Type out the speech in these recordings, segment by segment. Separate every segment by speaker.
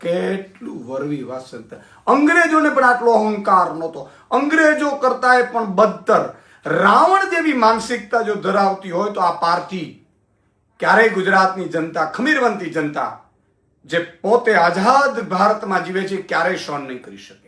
Speaker 1: કેટલું વરવી વાસંત અંગ્રેજોને પણ આટલો અહંકાર નહોતો. અંગ્રેજો કરતા પણ બદતર. રાવણ જેવી માનસિકતા જો ધરાવતી હોય તો આ પાર્ટી ક્યારેય ગુજરાતની જનતા, ખમીરવંતી જનતા, જે પોતે આઝાદ ભારતમાં જીવે છે, ક્યારેય સહન નહીં કરી શકે.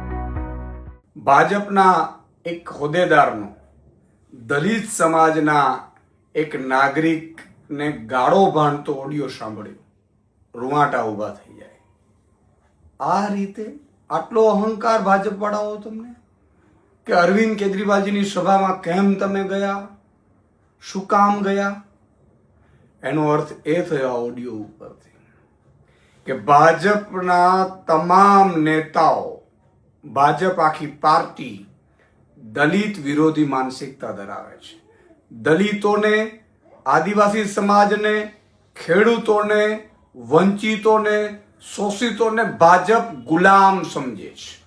Speaker 1: ભાજપના એક હોદ્દેદારનો, દલિત સમાજના એક નાગરિકને ગાળો ભાંડતો ઓડિયો સાંભળ્યો. રૂવાટા ઊભા થઈ જાય. આ રીતે આટલો અહંકાર ભાજપવાળાઓ તમને? કે અરવિંદ કેજરીવાલજીની સભામાં કેમ તમે ગયા? શું કામ ગયા? એનો અર્થ એ થયો આ ઓડિયો ઉપરથી, કે ભાજપના તમામ નેતાઓ ભાજપ આખી પાર્ટી દલિત વિરોધી માનસિકતા ધરાવે છે. દલિતોને, આદિવાસી સમાજને, ખેડૂતોને, વંચિતોને, શોષિતોને ભાજપ ગુલામ સમજે છે.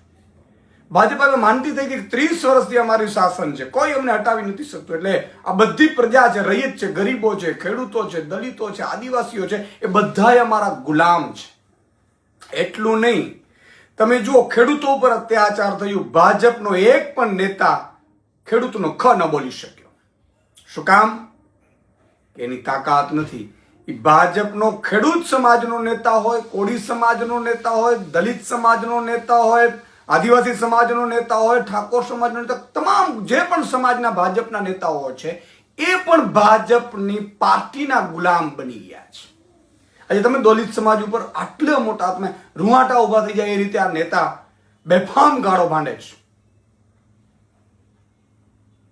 Speaker 1: ભાજપ હવે માનતી થઈ કે ત્રીસ વર્ષથી અમારી શાસન છે. કોઈ અમને હટાવી નથી શકતું. એટલે આ બધી પ્રજા છે રૈયત છે, ગરીબો છે, ખેડૂતો છે, દલિતો છે, આદિવાસીઓ છે, એ બધા અમારા ગુલામ છે. એટલું નહીં. તમે જુઓ, ખેડૂતો ઉપર અત્યાચાર થયું. ભાજપનો એક પણ નેતા ખેડૂતનો ખ ન બોલી શક્યો. શું કામ? એની તાકાત નથી. એ ભાજપનો ખેડૂત સમાજનો નેતા હોય, કોળી સમાજનો નેતા હોય, દલિત સમાજનો નેતા હોય, આદિવાસી સમાજનો નેતા હોય, ઠાકોર સમાજનો નેતા, તમામ જે પણ સમાજના ભાજપના નેતાઓ છે, એ પણ ભાજપની પાર્ટીના ગુલામ બની ગયા છે. આજે તમે દલિત સમાજ ઉપર આટલા મોટા તમે રૂવાટા ઊભા થઈ જાય એ રીતે આ નેતા બેફામ ગાળો ભાંડે છે.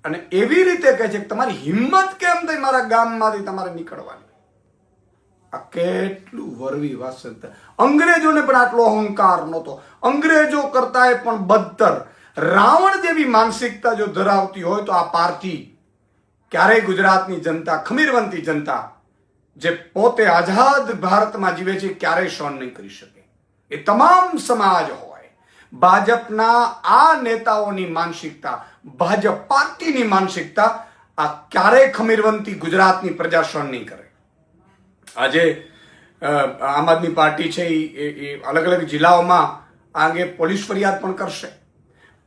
Speaker 1: અને એવી રીતે કહે છે કે તમારી હિંમત કેમ થઈ મારા ગામમાંથી તમારે નીકળવાની? આ કેટલું વરવી વાસંત અંગ્રેજોને પણ આટલો અહંકાર નહોતો. અંગ્રેજો કરતા એ પણ બદતર. રાવણ જેવી માનસિકતા જો ધરાવતી હોય તો આ પાર્ટી ક્યારેય ગુજરાતની જનતા, ખમીરવંતી જનતા જે પોતે આઝાદ ભારતમાં જીવે છે ક્યારેય સહન નહીં કરી શકે. એ તમામ સમાજ હોય. ભાજપના આ નેતાઓની માનસિકતા, ભાજપ પાર્ટીની માનસિકતા આ ક્યારેય ખમીરવંતી ગુજરાતની પ્રજા સહન નહીં કરે. આજે આમ આદમી પાર્ટી છે એ એ અલગ અલગ જિલ્લાઓમાં આ અંગે પોલીસ ફરિયાદ પણ કરશે.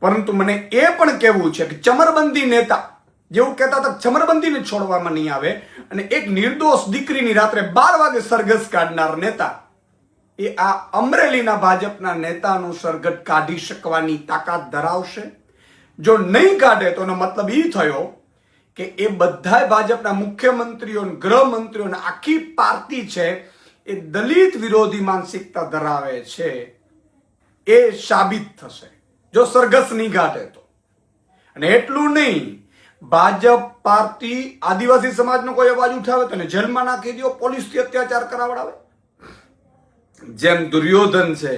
Speaker 1: પરંતુ મને એ પણ કહેવું છે કે ચમરબંધી નેતા જેવું કહેતા હતા ચમરબંધીને છોડવામાં નહીં આવે અને એક નિર્દોષ દીકરીની રાત્રે બાર વાગે સરઘસ કાઢનાર નેતા. એ આ અમરેલીના ભાજપના નેતાનું સરઘટ કાઢી શકવાની તાકાત ધરાવશે. જો નહીં કાઢે તો એનો મતલબ એ થયો કે એ બધાય ભાજપના મુખ્યમંત્રીઓ ગૃહમંત્રીઓ આખી પાર્ટી છે એ દલિત વિરોધી માનસિકતા ધરાવે છે. એ સાબિત થશે. જો સરઘસ નહીં કાઢે તો. અને એટલું નહીં ભાજપ પાર્ટી આદિવાસી સમાજનો કોઈ અવાજ ઉઠાવે તો જેલમાં નાખી દો પોલીસથી અત્યાચાર કરાવડાવે. જેમ દુર્યોધન છે,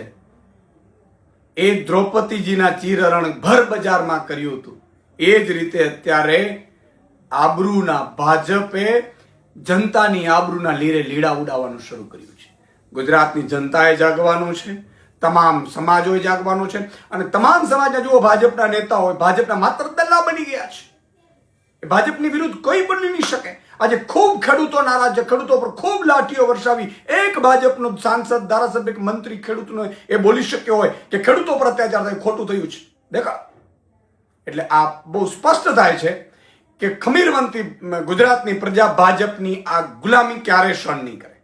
Speaker 1: એ દ્રૌપદીજીના ચીરહરણ ભર બજારમાં કર્યું હતું. એ જ રીતે અત્યારે આબરૂના ભાજપે જનતાની આબરૂના લીરે લીડા ઉડાવવાનું શરૂ કર્યું છે. ગુજરાતની જનતાએ જાગવાનું છે, તમામ સમાજોએ જાગવાનું છે અને તમામ સમાજના જુઓ ભાજપના નેતા હોય ભાજપના માત્ર દલ્લા બની ગયા છે. ભાજપની વિરુદ્ધ કોઈ બની નહીં શકે. આજે ખૂબ ખેડૂતો નારાજ ખેડૂતો પર ખૂબ લાઠીઓ વરસાવી એક ભાજપનો સાંસદ, ધારાસભ્ય મંત્રી ખેડૂતનો એ બોલી શક્યો હોય કે ખેડૂતો પર અત્યાચાર થાય, ખોટું થયું છે. દેખા. એટલે આ બહુ સ્પષ્ટ થાય છે કે ખમીરવંતી ગુજરાતની પ્રજા ભાજપની આ ગુલામી ક્યારે સહન નહીં કરે.